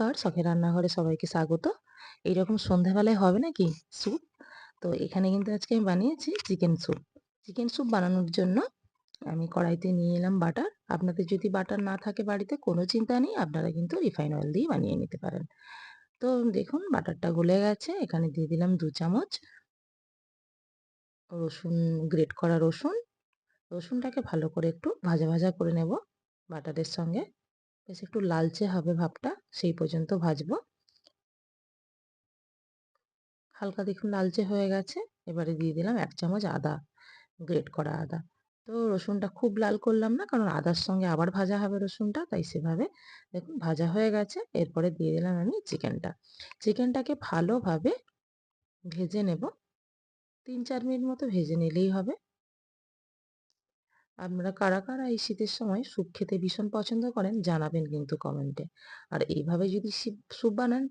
নমস্কার শখের রান্নাঘরে সবাইকে স্বাগত। এইরকম সন্ধ্যাবেলায় হবে নাকি স্যুপ? তো এখানে কিন্তু আজকে আমি বানিয়েছি চিকেন স্যুপ। চিকেন স্যুপ বানানোর জন্য আমি কড়াইতে নিয়ে এলাম বাটার। আপনাদের যদি বাটার না থাকে বাড়িতে, কোনো চিন্তা নেই, আপনারা কিন্তু রিফাইন অয়েল দিয়ে বানিয়ে নিতে পারেন। তো দেখুন, বাটারটা গলে গেছে। এখানে দিয়ে দিলাম দু চামচ রসুন, গ্রেট করা রসুন। রসুনটাকে ভালো করে একটু ভাজা ভাজা করে নেব বাটারের সঙ্গে। বেশ একটু লালচে হবে ভাবটা। সেই পর্যন্ত ভাজবো। হালকা দেখুন লালচে হয়ে গেছে, এবারে দিয়ে দিলাম এক চামচ আদা, গ্রেট করা আদা। তো রসুনটা খুব লাল করলাম না, কারণ আদার সঙ্গে আবার ভাজা হবে রসুনটা, তাই সেভাবে দেখুন ভাজা হয়ে গেছে, এরপরে দিয়ে দিলাম আমি চিকেনটা। চিকেনটাকে ভালোভাবে ভেজে নেব। তিন চার মিনিট মতো ভেজে নিলেই হবে। আপনারা কারা কারা এই শীতের সময় স্যুপ খেতে ভীষণ পছন্দ করেন জানাবেন কিন্তু কমেন্টে আর এইভাবে যদি স্যুপ বানান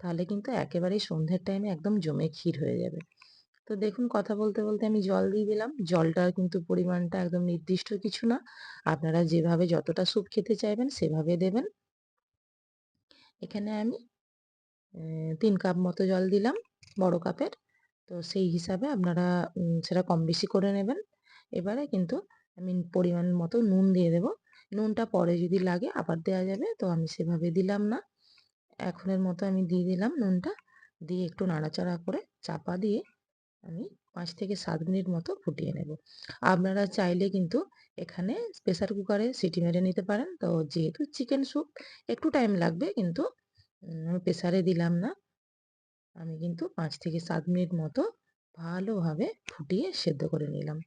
তাহলে কিন্তু একেবারেই সন্ধ্যের টাইমে একদম জমে ক্ষীর হয়ে যাবে। তো দেখুন কথা বলতে বলতে আমি জল দিয়ে দিলাম। জলটার কিন্তু পরিমাণটা একদম নির্দিষ্ট কিছু না। আপনারা যেভাবে যতটা স্যুপ খেতে চাইবেন সেভাবে দেবেন। এখানে আমি তিন কাপ মতো জল দিলাম বড় কাপের। তো সেই হিসাবে আপনারা সেটা কম বেশি করে নেবেন। এবারে কিন্তু আমি পরিমাণ মতো নুন দিয়ে দেব। নুনটা পরে যদি লাগে আবার দেওয়া যাবে, তো আমি সেভাবে দিলাম না। এখনের মতো আমি দিয়ে দিলাম নুনটা। দিয়ে একটু নাড়াচাড়া করে চাপা দিয়ে আমি পাঁচ থেকে সাত মিনিট মতো ফুটিয়ে নেব। আপনারা চাইলে কিন্তু এখানে প্রেসার কুকারে সিটি মেরে নিতে পারেন। তো যেহেতু চিকেন স্যুপ, একটু টাইম লাগবে কিন্তু আমি প্রেসারে দিলাম না। আমি কিন্তু পাঁচ থেকে সাত মিনিট মতো ভালোভাবে ফুটিয়ে সেদ্ধ করে নিলাম।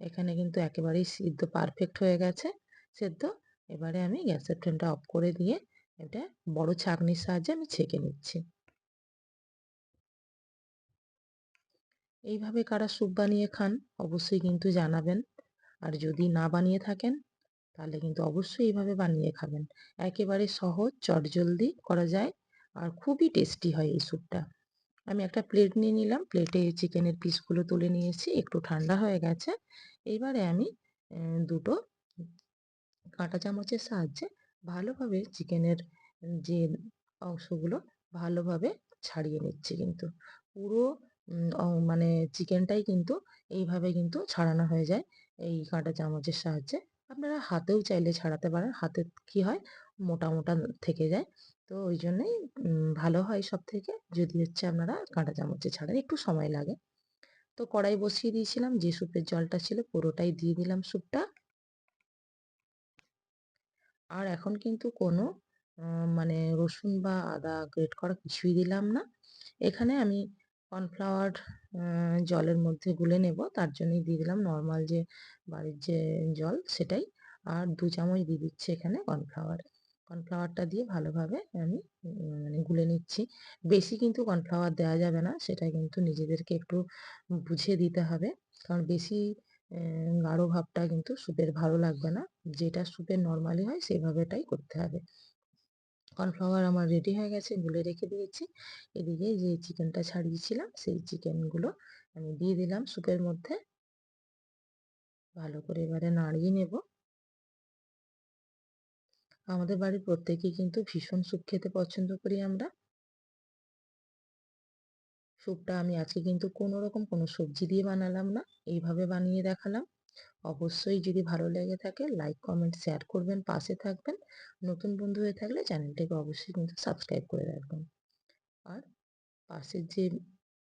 এখানে কিন্তু একেবারেই সিদ্ধ পারফেক্ট হয়ে গেছে। সেদ্ধ, এবারে আমি গ্যাসের ফ্লেমটা অফ করে দিয়ে এটা বড় ছাঁকনির সাহায্যে আমি ছেঁকে নিচ্ছি। এইভাবে কারা স্যুপ বানিয়ে খান অবশ্যই কিন্তু জানাবেন। আর যদি না বানিয়ে থাকেন, তাহলে কিন্তু অবশ্যই এইভাবে বানিয়ে খাবেন। একেবারে সহজ, চটজলদি করা যায়। আর খুবই টেস্টি হয় এই স্যুপটা আমি একটা প্লেট নিয়ে নিলাম। প্লেটে চিকেনের পিসগুলো তুলে নিয়েছি। একটু ঠান্ডা হয়ে গেছে। এইবারে আমি দুটো কাঁটা চামচের সাহায্যে ভালোভাবে চিকেনের যে অংশগুলো ভালোভাবে ছাড়িয়ে নিচ্ছি কিন্তু। পুরো মানে চিকেনটাই কিন্তু এইভাবে কিন্তু ছাড়ানো হয়ে যায় এই কাঁটা চামচের সাহায্যে। আপনারা হাতেও চাইলে ছাড়াতে পারেন। হাতে কি হয়? মোটা মোটা থেকে যায়। তো ওই জন্যেই ভালো হয় সব থেকে যদি হচ্ছে আপনারা কাঁটা চামচে ছাড়েন, একটু সময় লাগে। তো কড়াই বসিয়ে দিয়েছিলাম, যে স্যুপের জলটা ছিল পুরোটাই দিয়ে দিলাম স্যুপটা। আর এখন কিন্তু কোনো মানে রসুন বা আদা গ্রেট করা কিছুই দিলাম না। এখানে আমি কর্নফ্লাওয়ার জলের মধ্যে গুলে নেব। তার জন্যই দিয়ে দিলাম নর্মাল যে বাড়ির যে জল সেটাই। আর দু চামচ দিয়ে দিচ্ছি এখানে কর্নফ্লাওয়ার। কর্নফ্লাওয়ারটা দিয়ে ভালোভাবে আমি মানে গুলে নিচ্ছি। বেশি কিন্তু কর্নফ্লাওয়ার দেওয়া যাবে না, সেটা কিন্তু নিজেদেরকে একটু বুঝে দিতে হবে। কারণ বেশি গাঢ় ভাবটা কিন্তু স্যুপের ভালো লাগবে না। যেটা স্যুপের নর্মালি হয়, সেভাবেটাই করতে হবে। কর্নফ্লাওয়ার আমার রেডি হয়ে গেছে, গুলে রেখে দিয়েছি। এদিকে যে চিকেনটা ছাড়িয়েছিলাম, সেই চিকেনগুলো আমি দিয়ে দিলাম স্যুপের মধ্যে। ভালো করে এবারে নাড়িয়ে নেব। আমাদের বাড়ির প্রত্যেকেই কিন্তু ভীষণ স্যুপ খেতে পছন্দ করি আমরা। স্যুপটা আমি আজকে কিন্তু কোনো রকম কোনো সবজি দিয়ে বানালাম না, এইভাবে বানিয়ে দেখালাম। অবশ্যই যদি ভালো লেগে থাকে লাইক কমেন্ট শেয়ার করবেন, পাশে থাকবেন। নতুন বন্ধু হয়ে থাকলে চ্যানেলটাকে অবশ্যই কিন্তু সাবস্ক্রাইব করে রাখবেন। আর পাশের যে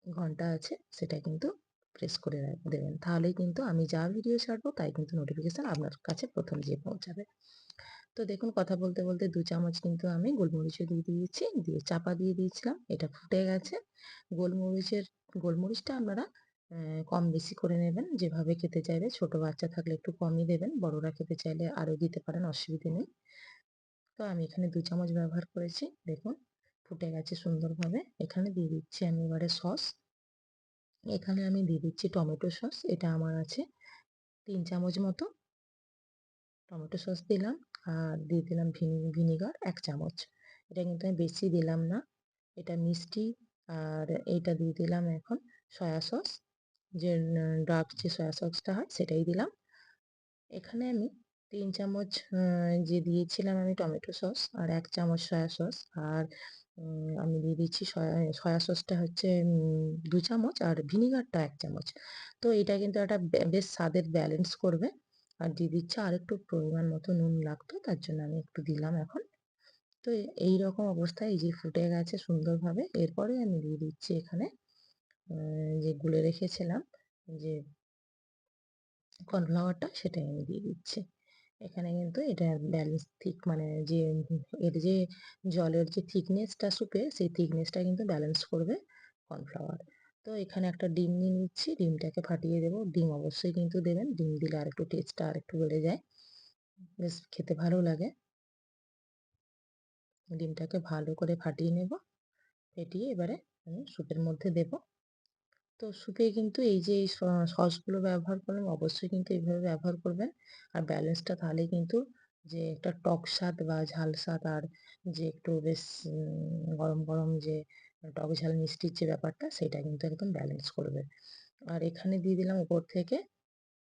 ঘণ্টা আছে, সেটা কিন্তু প্রেস করে দেবেন। তাহলেই কিন্তু আমি যা ভিডিও ছাড়বো, তাই কিন্তু নোটিফিকেশান আপনার কাছে প্রথম গিয়ে পৌঁছাবে। তো দেখুন কথা বলতে বলতে দু চামচ কিন্তু আমি গোলমরিচও দিয়ে দিয়েছি, দিয়ে চাপা দিয়ে দিয়েছিলাম, এটা ফুটে গেছে। গোলমরিচের, গোলমরিচটা আপনারা কম বেশি করে নেবেন, যেভাবে খেতে চাইবে। ছোট বাচ্চা থাকলে একটু কমই দেবেন, বড়রা খেতে চাইলে আরও দিতে পারেন, অসুবিধে নেই। তো আমি এখানে দু চামচ ব্যবহার করেছি, দেখুন ফুটে গেছে সুন্দরভাবে। এখানে দিয়ে দিচ্ছি আমি এবারে সস। এখানে আমি দিয়ে দিচ্ছি টমেটো সস, এটা আমার আছে তিন চামচ মতো। টমেটো সস দিলাম। দিয়ে দিলাম ভিনিগার এক চামচ। এটা কিন্তু আমি বেশি দিলাম না। এটা মিষ্টি। আর এইটা দিয়ে দিলাম এখন সয়া সস। যে ডার্ক যে সয়া সসটা হয় সেটাই দিলাম। এখানে আমি তিন চামচ যে দিয়েছিলাম আমি টমেটো সস আর এক চামচ সয়া সস। আর আমি দিয়ে দিচ্ছি সয়া সয়া সসটা হচ্ছে দু চামচ আর ভিনিগারটা এক চামচ। তো এটা কিন্তু একটা বেশ স্বাদের ব্যালেন্স করবে। আর দিয়ে দিচ্ছি আর একটু পরিমাণ মতো নুন লাগতো, তার জন্য আমি একটু দিলাম এখন। তো এই রকম অবস্থায় এই যে ফুটে গেছে সুন্দরভাবে, এরপরে আমি দিয়ে দিচ্ছি এখানে যে গুলে রেখেছিলাম যে কর্নফ্লাওয়ারটা, সেটাই আমি দিয়ে দিচ্ছি। এখানে কিন্তু এটা ব্যালেন্স ঠিক মানে যে এর যে জলের যে থিকনেসটা সুপে, সেই থিকনেসটা কিন্তু ব্যালেন্স করবে কর্নফ্লাওয়ার। তো এখানে একটা ডিম নিয়ে নিচ্ছি, ডিমটাকে ফাটিয়ে দেবো। ডিম অবশ্যই কিন্তু দেবেন, ডিম দিলে আর একটু টেস্টটা আর একটু বেড়ে যায়। বেশ, খেতে ভালো লাগে। ডিমটাকে ভালো করে ফাটিয়ে নেব, ফেটিয়ে এবারে আমি স্যুপের মধ্যে দেব। তো স্যুপে কিন্তু এই যে সসগুলো ব্যবহার করবেন, অবশ্যই কিন্তু এইভাবে ব্যবহার করবেন। আর ব্যালেন্সটা তাহলে কিন্তু যে একটা টক স্বাদ বা ঝাল স্বাদ আর যে একটু বেশ গরম গরম যে টক ঝাল মিষ্টির যে ব্যাপারটা সেটা কিন্তু একদম ব্যালেন্স করবে। আর এখানে দিয়ে দিলাম উপর থেকে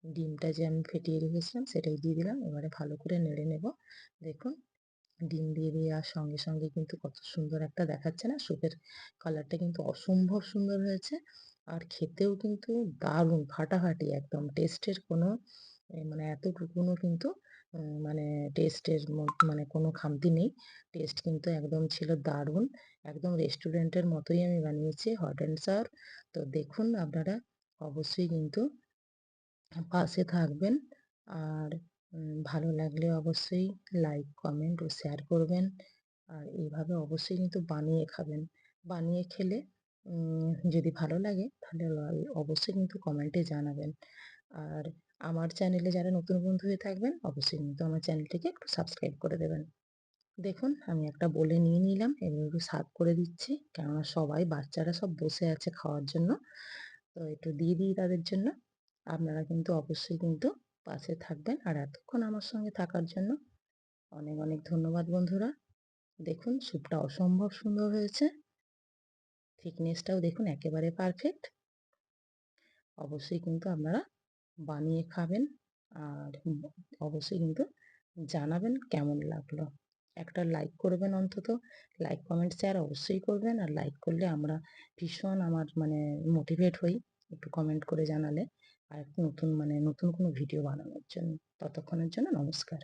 ডিমটা যে আমি ফেটিয়ে রেখেছিলাম, সেটাই দিয়ে দিলাম। এবারে ভালো করে নেড়ে নেব। দেখুন, ডিম দিয়ে দেওয়ার সঙ্গে সঙ্গে কিন্তু কত সুন্দর একটা দেখাচ্ছে না? স্যুপের কালারটা কিন্তু অসম্ভব সুন্দর হয়েছে। আর খেতেও কিন্তু দারুণ, ফাটাফাটি, একদম টেস্টের কোনো মানে এতটুকুনও কিন্তু মানে টেস্টের মানে কোনো খামতি নেই। টেস্ট কিন্তু একদম ছিল দারুণ। একদম রেস্টুরেন্টের মতোই আমি বানিয়েছি হট অ্যান্ড সার্ভ তো দেখুন আপনারা অবশ্যই কিন্তু পাশে থাকবেন আর ভালো লাগলে অবশ্যই লাইক কমেন্ট ও শেয়ার করবেন। আর এইভাবে অবশ্যই কিন্তু বানিয়ে খাবেন। বানিয়ে খেলে যদি ভালো লাগে তাহলে অবশ্যই কিন্তু কমেন্টে জানাবেন। আর আমার চ্যানেলে যারা নতুন বন্ধু হয়ে থাকবেন, অবশ্যই কিন্তু আমার চ্যানেলটিকে একটু সাবস্ক্রাইব করে দেবেন। দেখুন, আমি একটা বলে নিয়ে নিলাম, এবার একটু সার্ভ করে দিচ্ছি। কেননা সবাই, বাচ্চারা সব বসে আছে খাওয়ার জন্য। তো একটু দিয়ে দিই তাদের জন্য। আপনারা কিন্তু অবশ্যই কিন্তু পাশে থাকবেন। আর এতক্ষণ আমার সঙ্গে থাকার জন্য অনেক অনেক ধন্যবাদ বন্ধুরা। দেখুন স্যুপটা অসম্ভব সুন্দর হয়েছে। থিকনেসটাও দেখুন একেবারে পারফেক্ট অবশ্যই কিন্তু আপনারা বানিয়ে খাবেন। আর অবশ্যই কিন্তু জানাবেন কেমন লাগল। একটা লাইক করবেন অন্তত। লাইক কমেন্ট শেয়ার অবশ্যই করবেন। আর লাইক করলে আমরা ভীষণ আমার মানে মোটিভেট হই একটু কমেন্ট করে জানালে। আর নতুন মানে নতুন কোনো ভিডিও বানানোর জন্য। ততক্ষণের জন্য নমস্কার।